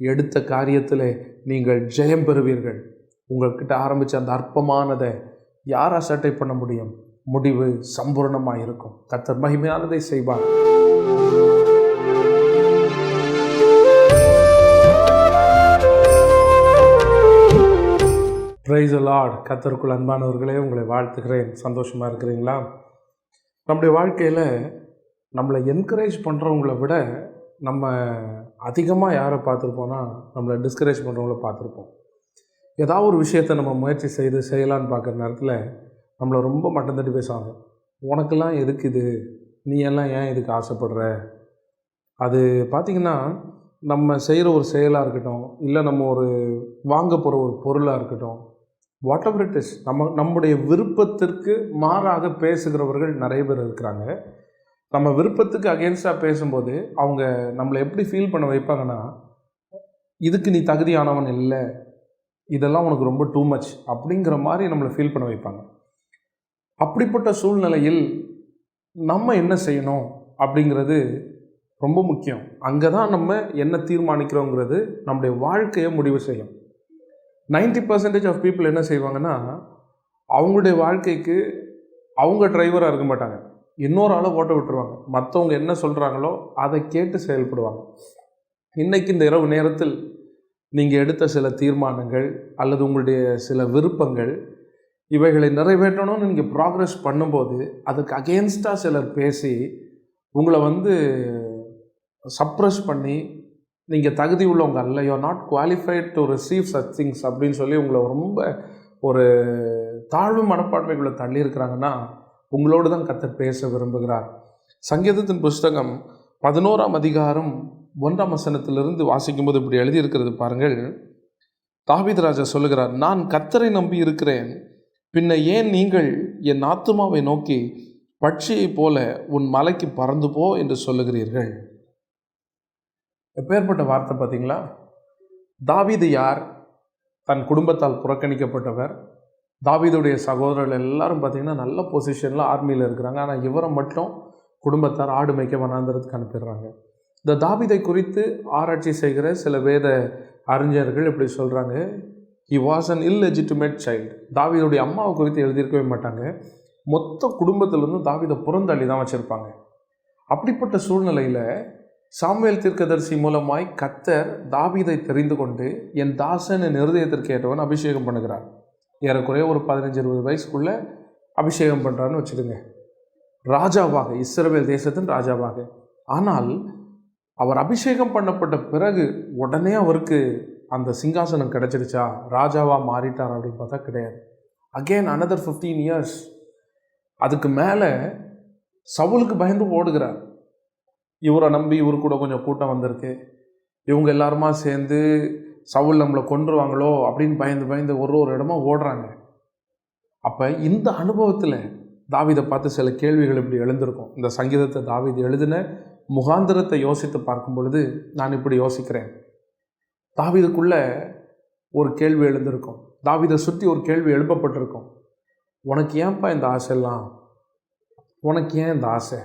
எடுத்த காரியத்தில் நீங்கள் ஜெயம் பெறுவீர்கள். உங்கள்கிட்ட ஆரம்பித்த அந்த அற்பமானதை யார் அசட்டை பண்ண முடியும்? முடிவு சம்பூர்ணமாக இருக்கும். கத்தர் மகிமையானதை செய்வார். பிரைஸ் லார்ட் கத்தருக்குள் அன்பானவர்களே உங்களை வாழ்த்துக்கிறேன் சந்தோஷமாக இருக்கிறீங்களா? நம்முடைய வாழ்க்கையில் நம்மளை என்கரேஜ் பண்ணுறவங்கள விட நம்ம அதிகமாக யாரை பார்த்துருப்போம்னா நம்மளை டிஸ்கரேஜ் பண்ணுறவங்கள பார்த்துருப்போம். ஏதாவது ஒரு விஷயத்தை நம்ம முயற்சி செய்து செய்யலான்னு பார்க்குற நேரத்தில் நம்மளை ரொம்ப மட்டம் தட்டி பேசுவாங்க. உனக்கெல்லாம் எதுக்கு இது? நீ எல்லாம் ஏன் இதுக்கு ஆசைப்படுற? அது பார்த்திங்கன்னா நம்ம செய்கிற ஒரு செயலாக இருக்கட்டும் இல்லை நம்ம ஒரு வாங்க போகிற ஒரு பொருளாக இருக்கட்டும் வாட் எவர் இட் இஸ் நம்ம நம்முடைய விருப்பத்திற்கு மாறாக பேசுகிறவர்கள் நிறைய பேர் இருக்கிறாங்க. நம்ம விருப்பத்துக்கு அகேன்ஸ்டாக பேசும்போது அவங்க நம்மளை எப்படி ஃபீல் பண்ண வைப்பாங்கன்னா இதுக்கு நீ தகுதியானவன் இல்லை. இதெல்லாம் உனக்கு ரொம்ப டூ மச் அப்படிங்கிற மாதிரி நம்மளை ஃபீல் பண்ண வைப்பாங்க. அப்படிப்பட்ட சூழ்நிலையில் நம்ம என்ன செய்யணும் அப்படிங்கிறது ரொம்ப முக்கியம். அங்கே தான் நம்ம என்ன தீர்மானிக்கிறோங்கிறது நம்முடைய வாழ்க்கையை முடிவு செய்யும். நைன்டி பர்சன்டேஜ் ஆஃப் பீப்புள் என்ன செய்வாங்கன்னா அவங்களுடைய வாழ்க்கைக்கு அவங்க டிரைவராக இருக்க மாட்டாங்க. இன்னொரு ஆளை ஓட்ட விட்டுருவாங்க. மற்றவங்க என்ன சொல்கிறாங்களோ அதை கேட்டு செயல்படுவாங்க. இன்றைக்கி இந்த இரவு நேரத்தில் நீங்கள் எடுத்த சில தீர்மானங்கள் அல்லது உங்களுடைய சில விருப்பங்கள் இவைகளை நிறைவேற்றணும்னு நீங்கள் ப்ராக்ரெஸ் பண்ணும்போது அதுக்கு அகேன்ஸ்டாக சிலர் பேசி உங்களை வந்து சப்ரஸ் பண்ணி நீங்கள் தகுதி உள்ளவங்க அல்ல you not qualified to receive such things அப்படின்னு சொல்லி உங்களை ரொம்ப ஒரு தாழ்வு மனப்பான்மைக்குள்ளே தள்ளியிருக்கிறாங்கன்னா உங்களோடு தான் கத்தர் பேச விரும்புகிறார். சங்கீதத்தின் புஸ்தகம் பதினோராம் அதிகாரம் ஒன்றாம் வசனத்திலிருந்து வாசிக்கும்போது இப்படி எழுதியிருக்கிறது பாருங்கள். தாவித் ராஜா சொல்லுகிறார் நான் கத்தரை நம்பி இருக்கிறேன். பின்ன ஏன் நீங்கள் என் ஆத்துமாவை நோக்கி பட்சியைப் போல உன் மலைக்கு பறந்து போ என்று சொல்லுகிறீர்கள்? எப்பேற்பட்ட வார்த்தை பார்த்தீங்களா? தாவீது யார்? தன் குடும்பத்தால் புறக்கணிக்கப்பட்டவர். தாவிதுடைய சகோதரர்கள் எல்லாரும் பார்த்தீங்கன்னா நல்ல பொசிஷனில் ஆர்மியில் இருக்கிறாங்க. ஆனால் இவரை மட்டும் குடும்பத்தார் ஆடு மேய்க்க வனாந்திரத்துக்கு அனுப்பிடுறாங்க. இந்த தாவிதை குறித்து ஆராய்ச்சி செய்கிற சில வேத அறிஞர்கள் இப்படி சொல்கிறாங்க he was an illegitimate child தாவீதுடைய அம்மாவை குறித்து எழுதியிருக்கவே மாட்டாங்க. மொத்த குடும்பத்திலேருந்து தாவீதை புறந்தள்ளி தான் வச்சுருப்பாங்க. அப்படிப்பட்ட சூழ்நிலையில் சாமுவேல் தீர்க்கதரிசி மூலமாய் கத்தர் தாவிதை தெரிந்து கொண்டு என் தாசன் என் இருதயத்திற்கு ஏற்றவன் அபிஷேகம் பண்ணுகிறார் ஏறக்குறைய ஒரு பதினஞ்சு இருபது வயசுக்குள்ளே அபிஷேகம் பண்ணுறான்னு வச்சுடுங்க ராஜாவாக இஸ்ரவேல் தேசத்தின் ராஜாவாக. ஆனால் அவர் அபிஷேகம் பண்ணப்பட்ட பிறகு உடனே அவருக்கு அந்த சிங்காசனம் கிடச்சிருச்சா? ராஜாவாக மாறிட்டார் அப்படின்னு பார்த்தா கிடையாது. அகெயின் அனதர் ஃபிஃப்டீன் இயர்ஸ் அதுக்கு மேலே சவுலுக்கு பயந்து ஓடுகிறார். இவரை நம்பி இவரு கூட கொஞ்சம் கூட்டம் வந்திருக்கு. இவங்க எல்லாருமா சேர்ந்து சவுல் நம்மளை கொன்றுவாங்களோ அப்படின்னு பயந்து பயந்து ஒரு ஒரு இடமா ஓடுறாங்க. அப்போ இந்த அனுபவத்தில் தாவிதை பார்த்து சில கேள்விகள் இப்படி எழுந்திருக்கும். இந்த சங்கீதத்தை தாவிது எழுதின முகாந்திரத்தை யோசித்து பார்க்கும் பொழுது நான் இப்படி யோசிக்கிறேன். தாவிதுக்குள்ள ஒரு கேள்வி எழுந்திருக்கும். தாவிதை சுற்றி ஒரு கேள்வி எழுப்பப்பட்டிருக்கும். உனக்கு ஏன்ப்பா இந்த ஆசைலாம் உனக்கு ஏன் இந்த ஆசை?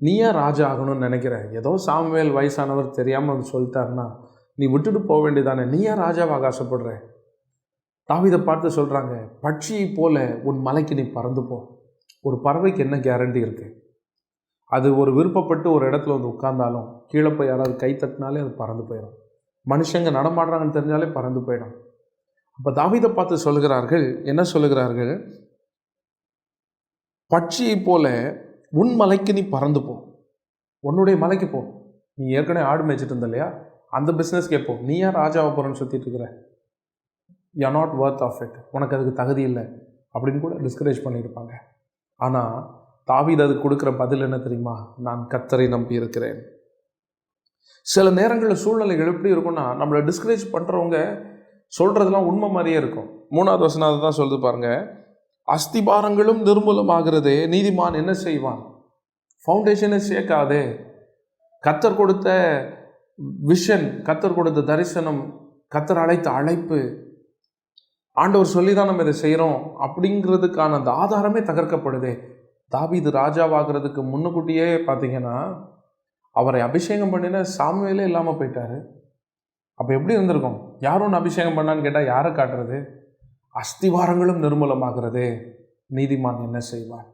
நீ ஏன் ராஜா ஆகணும்னு நினைக்கிற? ஏதோ சாமுவேல் வயசானவர் தெரியாமல் வந்து சொல்லிட்டாருன்னா நீ விட்டுட்டு போக வேண்டியதானே? நீ ஏன் ராஜாவாக ஆசைப்படுற? தாவிதை பார்த்து சொல்கிறாங்க பட்சியை போல உன் மலைக்கு நீ பறந்து போ. ஒரு பறவைக்கு என்ன கேரண்டி இருக்குது அது ஒரு விருப்பப்பட்டு ஒரு இடத்துல வந்து உட்கார்ந்தாலும் கீழே போய் யாராவது கை தட்டினாலே அது பறந்து போயிடும். மனுஷங்க நடமாடுறாங்கன்னு தெரிஞ்சாலே பறந்து போயிடும். அப்போ தாவிதை பார்த்து சொல்லுகிறார்கள் என்ன சொல்லுகிறார்கள்? பட்சியை போல உன் மலைக்கு நீ பறந்து போ. உன்னுடைய மலைக்கு போ. நீ ஏற்கனவே ஆடு மேய்ச்சிட்டு இருந்த இல்லையா அந்த பிஸ்னஸ் கேட்போம் நீ ஏன் ராஜாவை போகிறன்னு சுற்றிட்டு இருக்கிற? You not worth of it உனக்கு அதுக்கு தகுதி இல்லை. அப்படின்னு கூட டிஸ்கரேஜ் பண்ணியிருப்பாங்க. ஆனால் தாவீது அதுக்கு கொடுக்குற பதில் என்ன தெரியுமா? நான் கத்தரை நம்பி இருக்கிறேன். சில நேரங்களில் சூழ்நிலைகள் எப்படி இருக்கும்னா நம்மளை டிஸ்கரேஜ் பண்ணுறவங்க சொல்கிறதுலாம் உண்மை மாதிரியே இருக்கும். மூணாவது வசனம் அதை தான் சொல்லுது பாருங்க. அஸ்திபாரங்களும் நிர்மூலமாகிறதே நீதிமான் என்ன செய்வான்? ஃபவுண்டேஷனை சேர்க்காதே. கத்தர் கொடுத்த விஷன் கத்தர் கொடுத்த தரிசனம் கத்தர் அழைத்த அழைப்பு. ஆண்டவர் சொல்லி தான் நம்ம இதை செய்கிறோம் அப்படிங்கிறதுக்கான அந்த ஆதாரமே தகர்க்கப்படுதே. தாவீது ராஜாவாகிறதுக்கு முன்னுக்கூட்டியே பார்த்தீங்கன்னா அவரை அபிஷேகம் பண்ணின சாமுவேலே இல்லாமல் போயிட்டாரு. அப்போ எப்படி இருந்திருக்கும்? யார் ஒன்று அபிஷேகம் பண்ணான்னு கேட்டால் யாரை காட்டுறது? அஸ்திவாரங்களும் நிர்மூலமாகிறதே. நீதிமான் என்ன செய்வார்?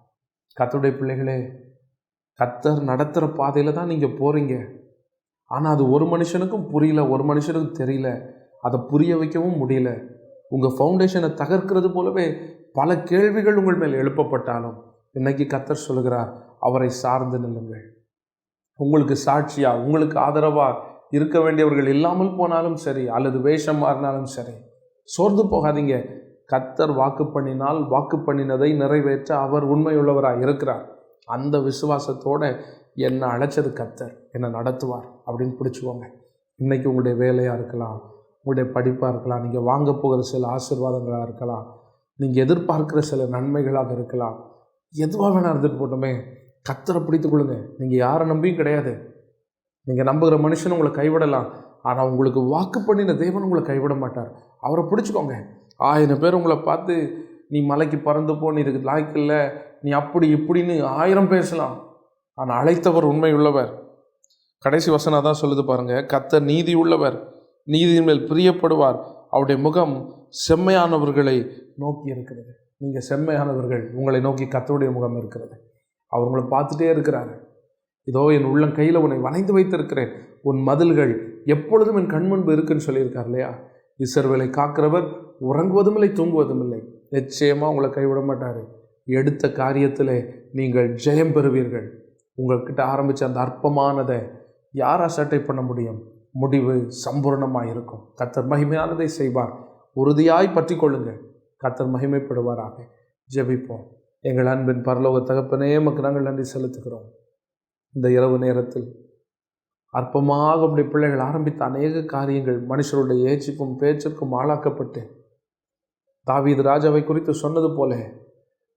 கத்தருடைய பிள்ளைகளே கத்தர் நடத்துகிற பாதையில் தான் நீங்கள் போகிறீங்க ஆனால் அது ஒரு மனுஷனுக்கும் புரியல ஒரு மனுஷனுக்கும் தெரியல. அதை புரிய வைக்கவும் முடியல. உங்கள் ஃபவுண்டேஷனை தகர்க்கிறது போலவே பல கேள்விகள் உங்கள் மேல் எழுப்பப்பட்டாலும் இன்னைக்கு கத்தர் சொல்கிறார் அவரை சார்ந்து நில்லுங்கள். உங்களுக்கு சாட்சியா உங்களுக்கு ஆதரவாக இருக்க வேண்டியவர்கள் இல்லாமல் போனாலும் சரி அல்லது வேஷம் மாறினாலும் சரி சோர்ந்து போகாதீங்க. கத்தர் வாக்கு பண்ணினால் வாக்கு பண்ணினதை நிறைவேற்ற அவர் உண்மையுள்ளவராக இருக்கிறார். அந்த விசுவாசத்தோட என்னை அழைச்சது கத்தர்? என்னை நடத்துவார் அப்படின்னு பிடிச்சிக்கோங்க. இன்றைக்கி உங்களுடைய வேலையாக இருக்கலாம் உங்களுடைய படிப்பாக இருக்கலாம் நீங்கள் வாங்க போகிற சில ஆசீர்வாதங்களாக இருக்கலாம் நீங்கள் எதிர்பார்க்குற சில நன்மைகளாக இருக்கலாம். எதுவாக வேணால் இருந்துட்டு போட்டோமே கத்தரை பிடித்து கொள்ளுங்க. நீங்கள் யாரை நம்பியும் கிடையாது. நீங்கள் நம்புகிற மனுஷன் உங்களை கைவிடலாம். ஆனால் உங்களுக்கு வாக்கு பண்ணின தேவன் உங்களை கைவிட மாட்டார். அவரை பிடிச்சிக்கோங்க. ஆயிரம் பேர் உங்களை பார்த்து நீ மலைக்கு பறந்து போ நீ இதுக்கு லாய்க்கில்ல நீ அப்படி இப்படின்னு ஆயிரம் பேசலாம் ஆனால் அழைத்தவர் உண்மை உள்ளவர் கடைசி வசனம் தான் சொல்லுது பாருங்கள் கத்தர் நீதி உள்ளவர் நீதியின் மேல் பிரியப்படுவார். அவருடைய முகம் செம்மையானவர்களை நோக்கி இருக்கிறது. நீங்கள் செம்மையானவர்கள். உங்களை நோக்கி கத்தருடைய முகம் இருக்கிறது. அவர் உங்களை பார்த்துட்டே இருக்கிறாரு. இதோ என் உள்ளம் கையில் உன்னை வளைந்து வைத்திருக்கிறேன். உன் மதில்கள் எப்பொழுதும் என் கண்முன்பு இருக்குன்னு சொல்லியிருக்கார் இல்லையா? இசர்வேலை காக்கிறவர் உறங்குவதும் இல்லை தூங்குவதும் இல்லை நிச்சயமாக உங்களை கைவிட மாட்டார். எடுத்த காரியத்தில் நீங்கள் ஜெயம் பெறுவீர்கள். உங்கள்கிட்ட ஆரம்பித்த அந்த அற்பமானதை யார் அசட்டை பண்ண முடியும்? முடிவு சம்பூர்ணமாக இருக்கும். கத்தர் மகிமையானதை செய்வார். உறுதியாய் பற்றி கொள்ளுங்க கத்தர் மகிமைப்படுவாராக. ஜெபிப்போம். எங்கள் அன்பின் பரலோக தகப்பனே நமக்கு நாங்கள் நன்றி செலுத்துகிறோம். இந்த இரவு நேரத்தில் அற்பமாக அப்படி பிள்ளைகள் ஆரம்பித்த அநேக காரியங்கள் மனுஷருடைய ஏச்சுக்கும் பேச்சுக்கும் ஆளாக்கப்பட்டு தாவீது ராஜாவை குறித்து சொன்னது போல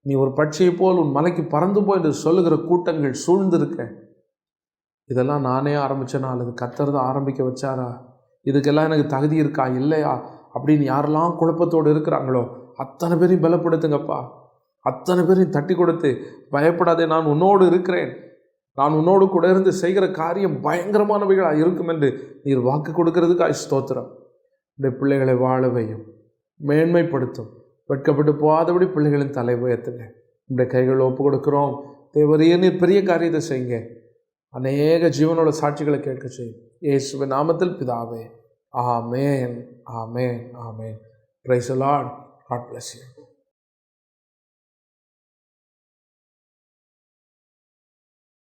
நீ ஒரு பட்சியை போல் உன் மலைக்கு பறந்து போய் என்று சொல்லுகிற கூட்டங்கள் சூழ்ந்திருக்க. இதெல்லாம் நானே ஆரம்பிச்சேனா? அல்லது கத்தர் கத்துறத ஆரம்பிக்க வச்சாரா? இதுக்கெல்லாம் எனக்கு தகுதி இருக்கா? இல்லையா? அப்படின்னு யாரெல்லாம் குழப்பத்தோடு இருக்கிறாங்களோ அத்தனை பேரையும் பலப்படுத்துங்கப்பா. அத்தனை பேரையும் தட்டி கொடுத்து பயப்படாதே நான் உன்னோடு இருக்கிறேன். நான் உன்னோடு கூட இருந்து செய்கிற காரியம் பயங்கரமானவைகளாக இருக்கும் என்று நீர் வாக்கு கொடுக்கறதுக்காக ஸ்தோத்திரம். இந்த பிள்ளைகளை வாழவையும் மேன்மைப்படுத்தும். வெட்கப்பட்டு போகாதபடி பிள்ளைகளின் தலை உயர்த்துங்க. இந்த கைகள் ஒப்பு கொடுக்குறோம். தேவரையே நீர் பெரிய காரியத்தை செய்யுங்க. அநேக ஜீவனோட சாட்சிகளை கேட்க செய்யும். இயேசுவ நாமத்தில் பிதாவே. ஆமேன். ஆமேன். ஆமேன். Praise lord god bless you